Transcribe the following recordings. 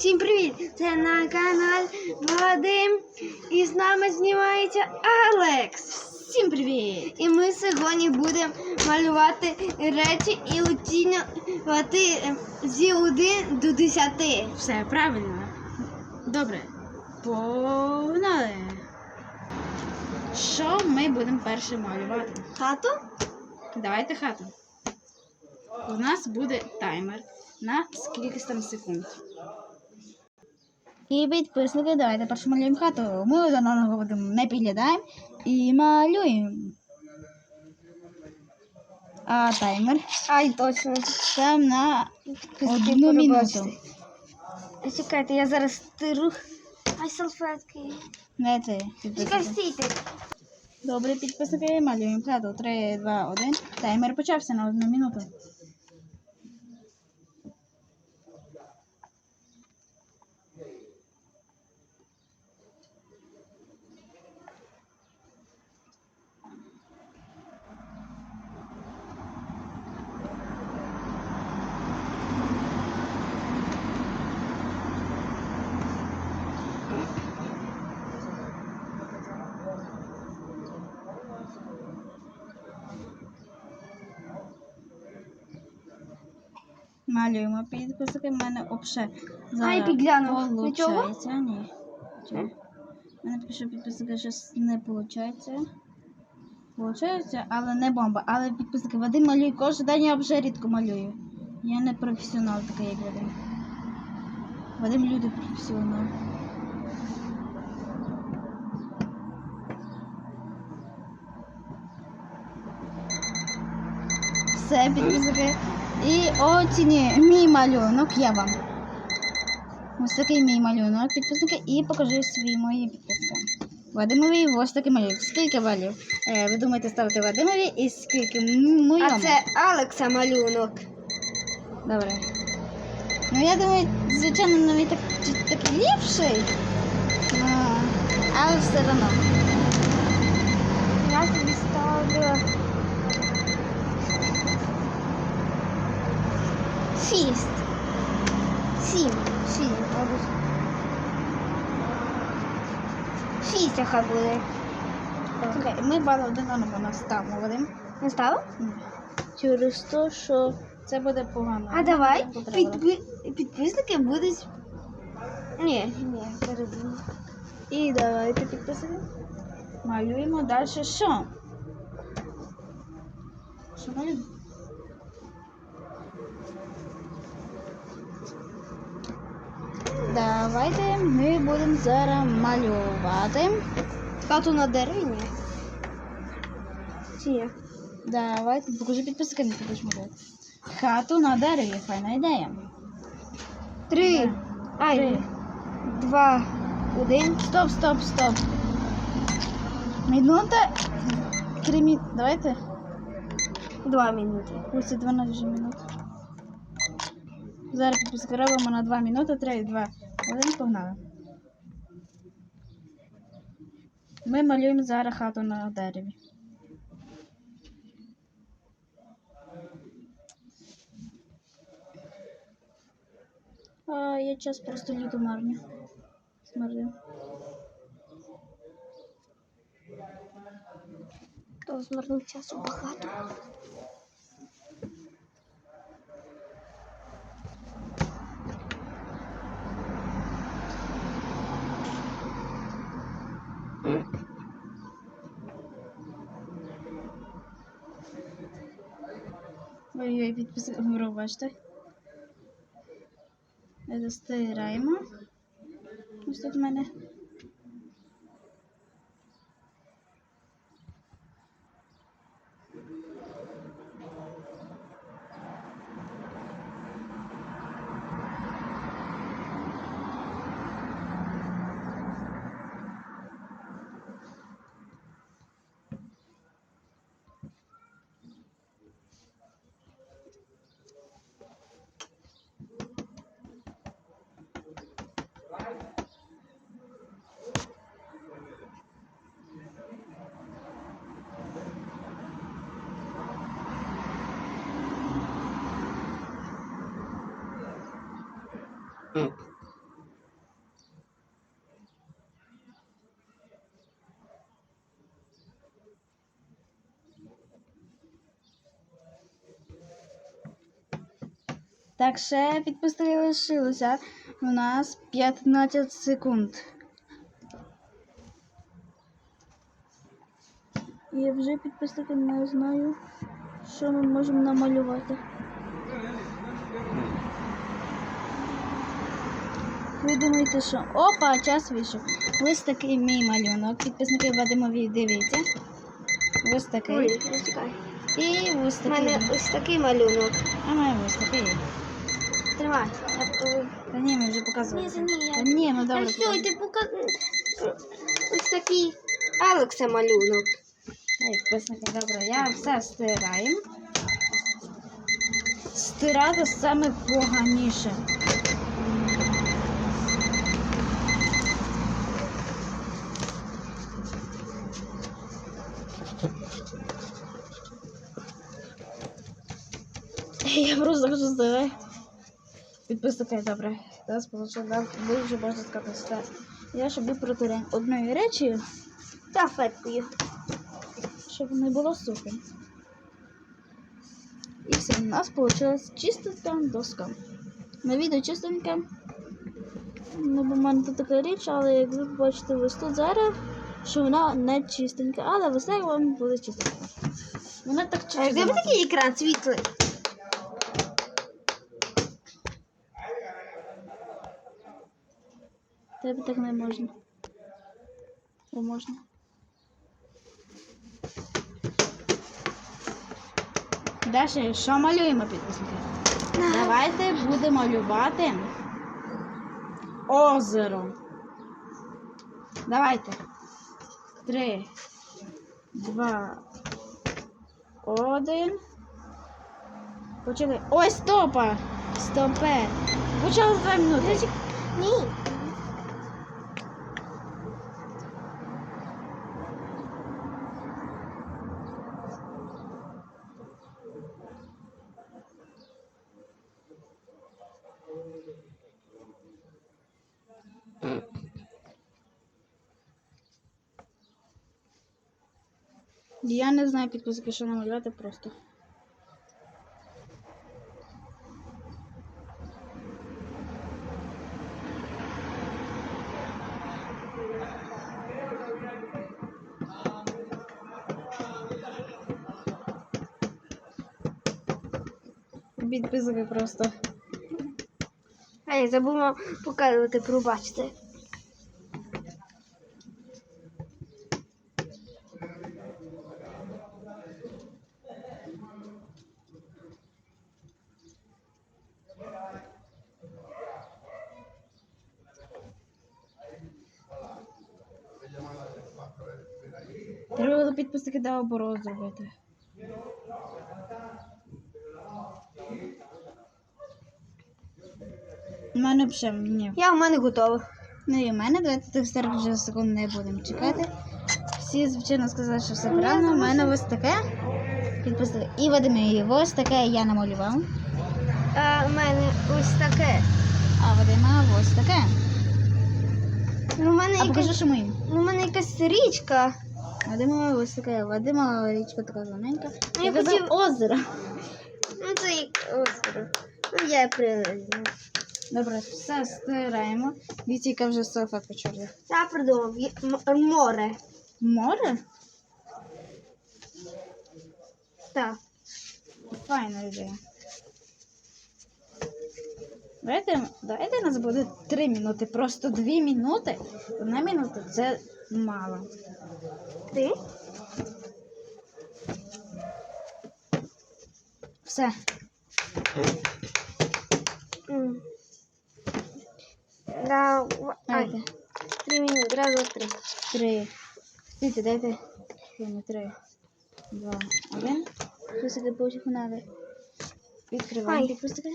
Всім привіт! Це на канал Вадим. І з нами знімається Алекс. Всім привіт! І ми сьогодні будемо малювати речі і оцінювати зі 1 до 10. Все правильно. Добре. Погнали. Що ми будемо перше малювати? Хату? Давайте хату. У нас буде таймер на скільки там секунд. І підписники, давайте перше малюємо хату. Ми одного будемо не підглядаємо і малюємо. А таймер Ай, точно. там на одну минуту. Чекайте, я зараз стиру. Ай, салфетки. Не це Чекай, стійте. Добре, підписники, малюємо хату. 3, 2, 1. Таймер почався на одну минуту. Малюємо підписники. В мене обше Ай, підглянув. Нічого? Ні. У мене поки що підписники щось не виходить. Получається, але не бомба. Але підписники Вадим малює кожен день, я вже рідко малюю. Я не професіонал такий, як Вадим. Вадим люди професіонал. Все, підписники. І оцінює мій малюнок, я вам. Ось такий мій малюнок, підписники, і покажу свій мої підписники. Вадимові ось такий малюнок. Скільки балів? Е, ви думаєте ставити Вадимові і скільки моєму? А це Алекса малюнок. Добре. Ну я думаю, звичайно, новий так, такий ліпший. Але все одно. Я тобі ставлю. Шість. Сім. Мабуть. Шість хай буде. Слухай, ми бали один одному наставимо, Вадим. Не ставив? Ні. Через те, що це буде погано. А давай підпи... підписники будуть. Ні, ні, передумав. І давайте підписуємо. Малюємо далі що? Що малюємо? Давайте ми будемо зараз малювати. Хату на дереві? Чи? Давайте, покажи підписки, не будеш малювати. Хату на дереві, файна ідея. Три. Ай, два, один. Стоп, стоп, стоп. Минута. Три мі... Давайте. Два минути. Ось 12 вже минут. Зараз підписки робимо на 2 минути, 3, 2, 1, погнали. Ми малюємо зараз хату на дереві. А, я час просто люто марню. Смердю. То змарнув часу багато. Ой-ой, підписи говорю, бачите. Ось тут в мене. Так, ще відпустили лишилося. У нас 15 секунд. Я вже підписати не знаю, що ми можемо намалювати. Ви думаєте, що опа, час вийшов. Ось такий мій малюнок. Підписники Вадимові дивіться. Ось такий. Ой. І ось такий. У мене ось такий малюнок. А має ось такий. Тримай. Я- Та ні, ми вже показували. Ні, ні, я- Та ні, ну добре. що, ти показ... Ось такий Алекса малюнок. Ай, підписники, добре, я все стираю. Стирати саме поганіше. Я просто хочу стирати. Підписники, добре. Зараз получив, ви вже можна сказати все. Я собі протираю одною речею, Та феткою. щоб не було сухо. І все, у нас вийшла чистенька доска. На відео чистенька. Ну, бо в мене тут така річ, але як ви бачите ось тут зараз, що вона не чистенька, але весело вам буде чистенька. Вона так А чистенька. де такий екран світлий? Тебе так не можна. О, можна. Далі, що малюємо підписники? Давайте будемо малювати озеро. Давайте. Три, два, один. Почали. Ой, стопа! Стопе! Почали за два минути. Ні. Я не знаю підписки, що намалювати просто. Підписки просто. А я забула показувати, пробачте. Треба було підписники до оборот зробити. У мене взагалі ні. Я в мене готова. Ну і в мене давайте тих 40 вже секунд не будемо чекати. Всі, звичайно, сказали, що все правильно. У мене ось таке. Підписники. І Вадимі, ось таке я намалював. А в мене ось таке. А Вадима ось таке. Ну, в мене А покажи, що моїм. ну, в мене якась річка. Вадима ось таке. Вадима річка така зелененька. Ну, Я хотів- озеро. Ну, це як озеро. Ну, я придумала. Добре, все стираємо. Дивіться, яка вже софа почорна. Я придумав. М- Море. Море? Так. Файна ідея. Давайте, давайте у нас буде 3 минути. Просто 2 минути. Одна минута це мало. Ти? Все. М. Да, в- Давайте. три минути, раз, два, три. Три. Стійте, дайте. Хвилину, Три. Два. Один. Пустити почек надо. Відкриваємо Ай. підпустити.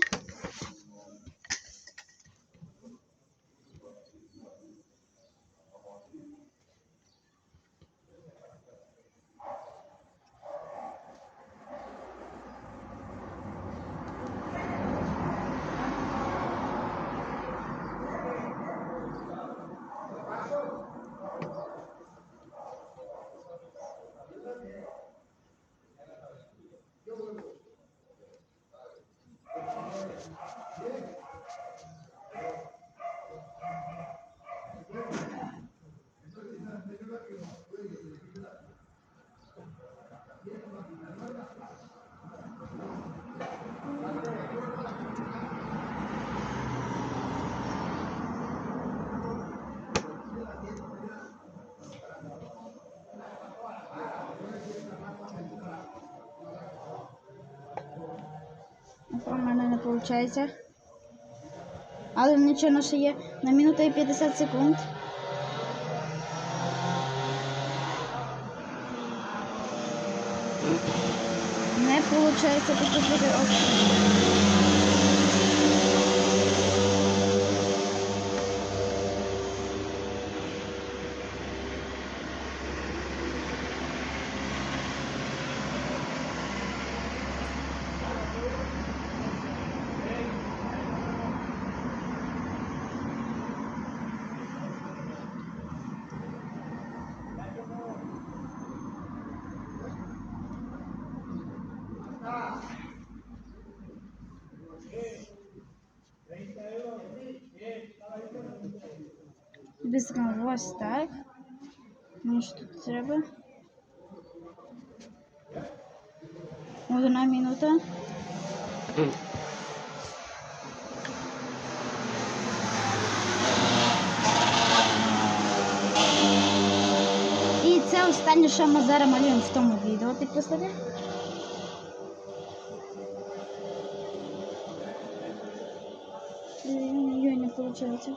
Мене не. Але нічого ще є. На минуту і 50 секунд. Не виходить підписники. Підписникам ось так. Мені що тут треба? Одна минута. І це останнє, що ми зараз малюємо в тому відео. Підписати. Получается.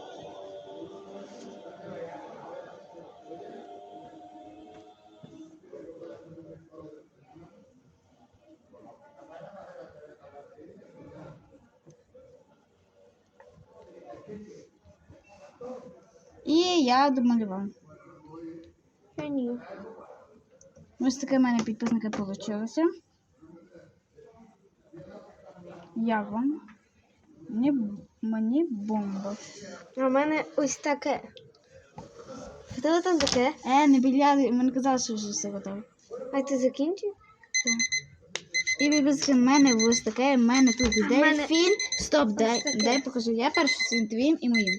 І я домалював. Ось таке в мене підписники вийшло. Як вам? Мені, мені бомба. А в мене ось таке. Що там таке? Е, не біляли, мені казали, що вже все готово. А ти закінчив? І підписники, в мене ось таке, в мене тут В мене дельфін. Стоп, дай, дай покажу. Я перше своїм твоїм і моїм.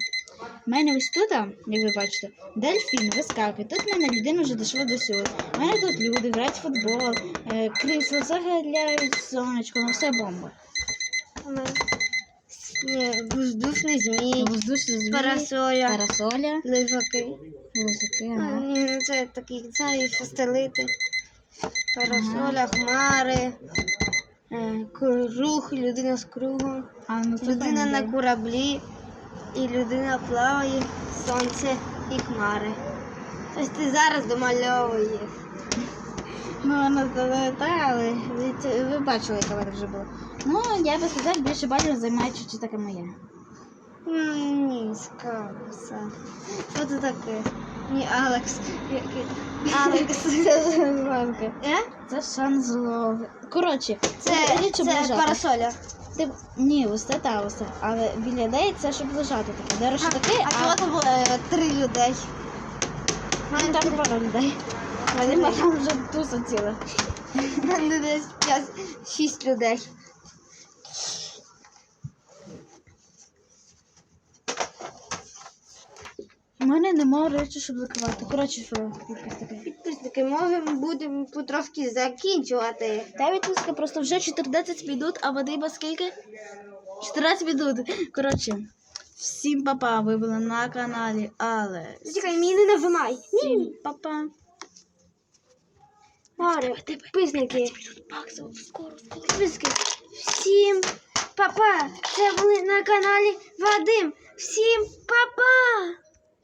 У мене ось тут, як ви бачите, дельфін вискакує. Тут в мене людина вже дійшла до сюди. У мене тут люди грають в футбол, е, крісло заглядають сонечко, ну все бомба. Воздушний змій, Воздушний звір, парасоля, парасоля, лежаки. музики. А, Ага. Ні, ну це такі, це і фастелити. Парасоля, хмари, е, круг, людина з кругом, А ну це людина на кораблі, і людина плаває, сонце і хмари. Ось ти зараз домальовуєш. Ну, то так, але ви, це- ви бачили, яка вона вже була. Ну, я би сказав, більше балів займає чуть таке моє. Ні, скався. Що це таке? Ні, Алекс. Алекс. Е? Це шанзлов. Коротше, Це, щоб це парасоля. Ти... Ні, ось це та ось. це. Але біля неї це щоб лежати таке. Речі, таке, А чого там е, три людей? а там пара людей. Вони там вже туса ціла. мене десь шість людей. Мене немає речі, щоб закривати. Коротше, що таке. Підписники, можемо будемо потрошки закінчувати. Та відпустка просто вже 14 минут, а води ба скільки? 14 минут. Коротше, всім папа, ви були на каналі Але. Чекай, мені не нажимай. Всім папа. Море, підписники. Підписники. Всім па-па. Це були на каналі Вадим. Всім па-па.